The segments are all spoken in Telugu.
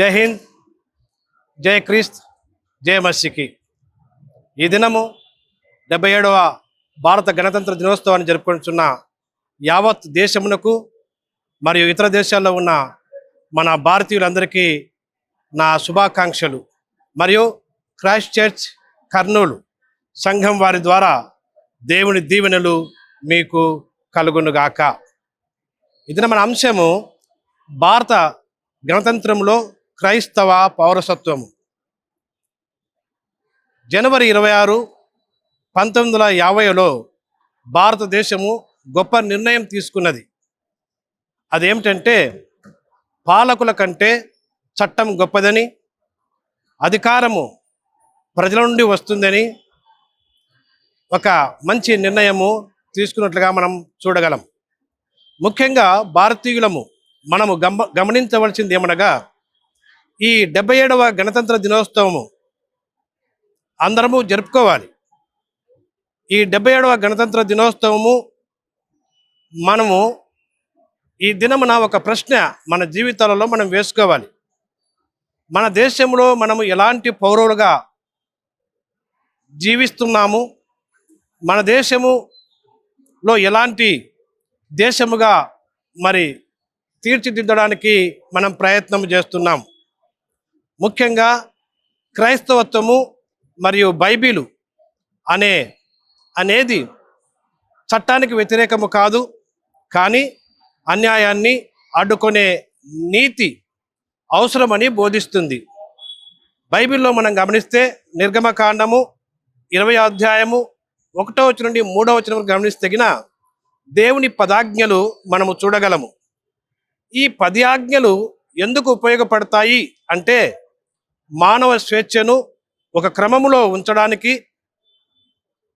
జై హింద్ జై క్రీస్త్ జై మస్సికి ఈ దినము డెబ్బై ఏడవ భారత గణతంత్ర దినోత్సవాన్ని జరుపుకుంటున్న యావత్ దేశమునకు మరియు ఇతర దేశాల్లో ఉన్న మన భారతీయులందరికీ నా శుభాకాంక్షలు. మరియు క్రైస్ట్ చర్చ్ కర్నూలు సంఘం వారి ద్వారా దేవుని దీవెనలు మీకు కలుగునుగాక. ఇది మన అంశము భారత గణతంత్రంలో క్రైస్తవ పౌరసత్వము. జనవరి ఇరవై ఆరు పంతొమ్మిది వందల యాభైలో భారతదేశము గొప్ప నిర్ణయం తీసుకున్నది. అదేమిటంటే పాలకుల కంటే చట్టం గొప్పదని అధికారము ప్రజల నుండి వస్తుందని ఒక మంచి నిర్ణయము తీసుకున్నట్లుగా మనం చూడగలం. ముఖ్యంగా భారతీయులము మనము గమ గమనించవలసింది ఏమనగా ఈ డెబ్బై ఏడవ గణతంత్ర దినోత్సవము అందరము జరుపుకోవాలి. ఈ డెబ్బై ఏడవ గణతంత్ర దినోత్సవము మనము ఈ దినమున ఒక ప్రశ్న మన జీవితాలలో మనం వేసుకోవాలి. మన దేశంలో మనము ఎలాంటి పౌరులుగా జీవిస్తున్నాము? మన దేశములో ఎలాంటి దేశముగా మరి తీర్చిదిద్దడానికి మనం ప్రయత్నం చేస్తున్నాం? ముఖ్యంగా క్రైస్తవత్వము మరియు బైబిలు అనే అనేది చట్టానికి వ్యతిరేకము కాదు కానీ అన్యాయాన్ని అడ్డుకునే నీతి అవసరమని బోధిస్తుంది. బైబిల్లో మనం గమనిస్తే నిర్గమకాండము ఇరవై అధ్యాయము ఒకటో వచ్చిన నుండి మూడో వచ్చిన వరకు గమనిస్తే తగిన దేవుని పదాజ్ఞలు మనము చూడగలము. ఈ పది ఆజ్ఞలు ఎందుకు ఉపయోగపడతాయి అంటే మానవ స్వేచ్ఛను ఒక క్రమములో ఉంచడానికి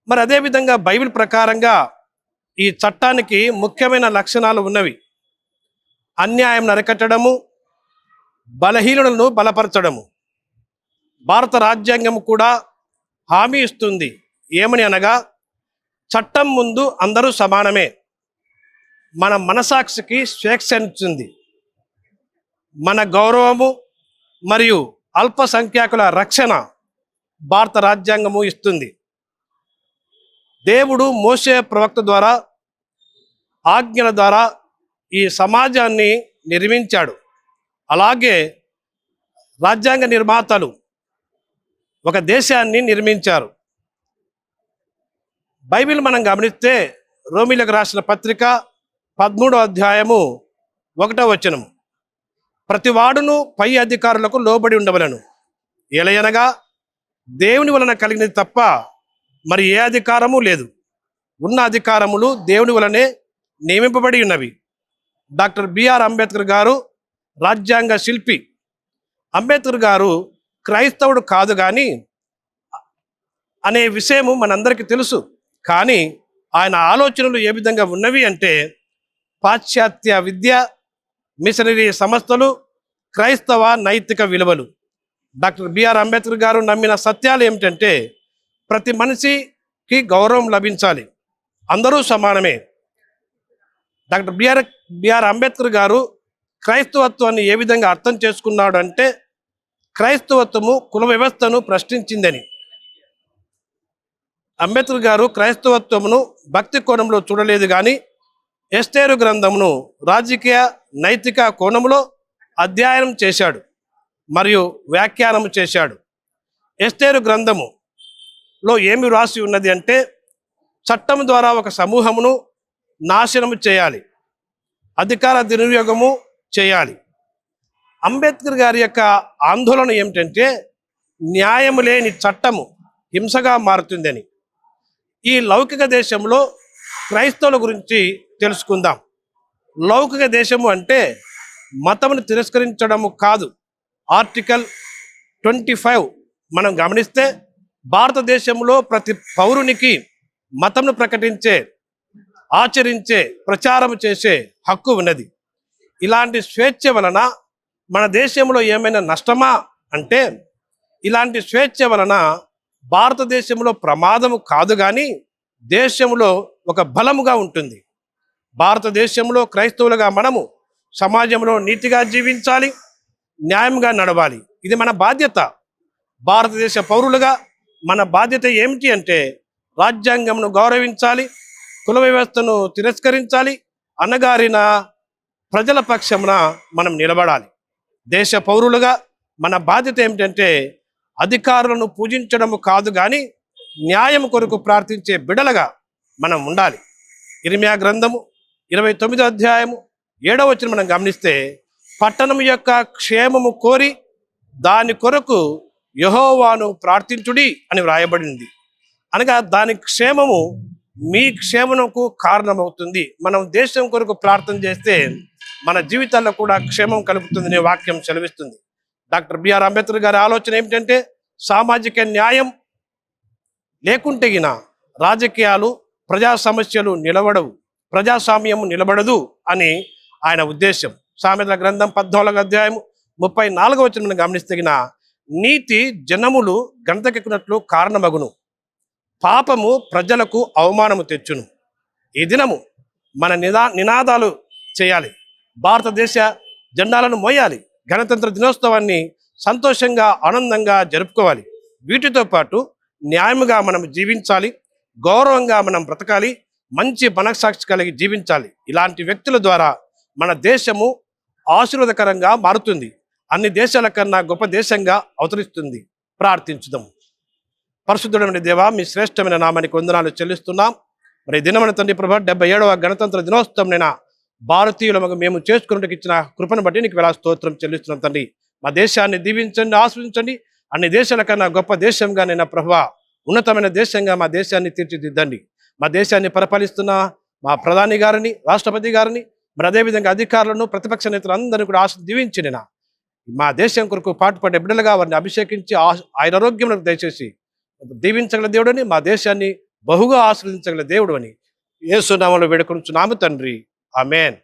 మరి అదేవిధంగా బైబిల్ ప్రకారంగా ఈ చట్టానికి ముఖ్యమైన లక్షణాలు ఉన్నవి. అన్యాయం నరకట్టడము బలహీనులను బలపరచడము. భారత రాజ్యాంగం కూడా హామీ ఇస్తుంది. ఏమని అనగా చట్టం ముందు అందరూ సమానమే. మన మనసాక్షికి స్వేచ్ఛ ఇస్తుంది మన గౌరవము మరియు అల్పసంఖ్యాకుల రక్షణ భారత రాజ్యాంగము ఇస్తుంది. దేవుడు మోసే ప్రవక్త ద్వారా ఆజ్ఞల ద్వారా ఈ సమాజాన్ని నిర్మించాడు. అలాగే రాజ్యాంగ నిర్మాతలు ఒక దేశాన్ని నిర్మించారు. బైబిల్ మనం గమనిస్తే రోమిలకు రాసిన పత్రిక పదమూడో అధ్యాయము ఒకటో వచనము. ప్రతివాడును పై అధికారులకు లోబడి ఉండవలను. ఎలయనగా దేవుని వలన కలిగినది తప్ప మరి ఏ అధికారము లేదు. ఉన్న అధికారములు దేవుని వలనే నియమింపబడి ఉన్నవి. డాక్టర్ బిఆర్ అంబేద్కర్ గారు రాజ్యాంగ శిల్పి. అంబేద్కర్ గారు క్రైస్తవుడు కాదు కానీ అనే విషయము మనందరికీ తెలుసు. కానీ ఆయన ఆలోచనలు ఏ విధంగా ఉన్నవి అంటే పాశ్చాత్య విద్య మిషనరీ సంస్థలు క్రైస్తవ నైతిక విలువలు. డాక్టర్ బిఆర్ అంబేద్కర్ గారు నమ్మిన సత్యాలు ఏమిటంటే ప్రతి మనిషికి గౌరవం లభించాలి. అందరూ సమానమే. డాక్టర్ బిఆర్ బిఆర్ అంబేద్కర్ గారు క్రైస్తవత్వాన్ని ఏ విధంగా అర్థం చేసుకున్నాడు అంటే క్రైస్తవత్వము కుల వ్యవస్థను ప్రశ్నించిందని. అంబేద్కర్ గారు క్రైస్తవత్వమును భక్తి కోణంలో చూడలేదు కానీ ఎస్టేరు గ్రంథమును రాజకీయ నైతిక కోణంలో అధ్యయనం చేశాడు మరియు వ్యాఖ్యానం చేశాడు. ఎస్టేరు గ్రంథములో ఏమి రాసి ఉన్నది అంటే చట్టం ద్వారా ఒక సమూహమును నాశనం చేయాలి అధికార దుర్వినియోగము చేయాలి. అంబేద్కర్ గారి యొక్క ఆందోళన ఏమిటంటే న్యాయము లేని చట్టము హింసగా మారుతుందని. ఈ లౌకిక దేశంలో క్రైస్తవుల గురించి తెలుసుకుందాం. లౌకిక దేశము అంటే మతమును తిరస్కరించడము కాదు. ఆర్టికల్ ట్వంటీ ఫైవ్ మనం గమనిస్తే భారతదేశంలో ప్రతి పౌరునికి మతంను ప్రకటించే ఆచరించే ప్రచారం చేసే హక్కు ఉన్నది. ఇలాంటి స్వేచ్ఛ వలన మన దేశంలో ఏమైనా నష్టమా అంటే ఇలాంటి స్వేచ్ఛ వలన భారతదేశంలో ప్రమాదము కాదు కానీ దేశంలో ఒక బలముగా ఉంటుంది. భారతదేశంలో క్రైస్తవులుగా మనము సమాజంలో నీతిగా జీవించాలి న్యాయంగా నడవాలి. ఇది మన బాధ్యత. భారతదేశ పౌరులుగా మన బాధ్యత ఏమిటి అంటే రాజ్యాంగంను గౌరవించాలి కుల వ్యవస్థను తిరస్కరించాలి అనగారిన ప్రజల పక్షమున మనం నిలబడాలి. దేశ పౌరులుగా మన బాధ్యత ఏమిటంటే అధికారులను పూజించడము కాదు కానీ న్యాయం కొరకు ప్రార్థించే బిడలగా మనం ఉండాలి. ఇరిమియా గ్రంథము ఇరవై తొమ్మిదో అధ్యాయము ఏడవ వచ్చిన మనం గమనిస్తే పట్టణం యొక్క క్షేమము కోరి దాని కొరకు యహోవాను ప్రార్థించుడి అని వ్రాయబడింది. అనగా దాని క్షేమము మీ క్షేమముకు కారణమవుతుంది. మనం దేశం కొరకు ప్రార్థన చేస్తే మన జీవితాల్లో కూడా క్షేమం కలుగుతుందనే వాక్యం సెలవిస్తుంది. డాక్టర్ బిఆర్ అంబేద్కర్ గారి ఆలోచన ఏమిటంటే సామాజిక న్యాయం లేకుంటే రాజకీయాలు ప్రజా సమస్యలు నిలబడవు ప్రజాస్వామ్యం నిలబడదు అని ఆయన ఉద్దేశం సామెతల గ్రంథం పద్నాలుగు అధ్యాయం ముప్పై నాలుగవ వచ్చిన మనం నీతి జనములు గంటకెక్కినట్లు కారణమగును. పాపము ప్రజలకు అవమానము తెచ్చును. ఈ దినము మన నిదా నినాదాలు చేయాలి. భారతదేశ జెండాలను మోయాలి. గణతంత్ర దినోత్సవాన్ని సంతోషంగా ఆనందంగా జరుపుకోవాలి. వీటితో పాటు న్యాయముగా మనం జీవించాలి. గౌరవంగా మనం బ్రతకాలి మంచి మనస్సాక్షి కలిగి జీవించాలి. ఇలాంటి వ్యక్తుల ద్వారా మన దేశము ఆశీర్వాదకరంగా మారుతుంది. అన్ని దేశాల కన్నా గొప్ప దేశంగా అవతరిస్తుంది. ప్రార్థించుదాం. పరిశుద్ధుడమైన దేవా మీ శ్రేష్టమైన నామానికి వందనాలు చెల్లిస్తున్నాం. మరి దినమైన తండ్రి ప్రభా డెబ్బై ఏడవ గణతంత్ర దినోత్సవం నేను మేము చేసుకున్నట్టుకు ఇచ్చిన కృపను బట్టి నీకు వేళ స్తోత్రం చెల్లిస్తున్నాం తండ్రి. మా దేశాన్ని దీవించండి ఆస్వాదించండి అన్ని దేశాల కన్నా గొప్ప దేశంగా నేను ప్రభా ఉన్నతమైన దేశంగా మా దేశాన్ని తీర్చిదిద్దండి. మా దేశాన్ని పరిపాలిస్తున్న మా ప్రధాని గారిని రాష్ట్రపతి గారిని మరి అదేవిధంగా అధికారులను ప్రతిపక్ష నేతలు అందరినీ కూడా ఆశ దీవించి మా దేశం కొరకు పాటుపడే బిడ్డలుగా వారిని అభిషేకించి ఆ- ఆయన ఆరోగ్యం దయచేసి దీవించగల దేవుడని మా దేశాన్ని బహుగా ఆశ్రదించగల దేవుడు అని. ఏసునామలో వేడుకొంచున్నాము తండ్రి. ఆమెన్.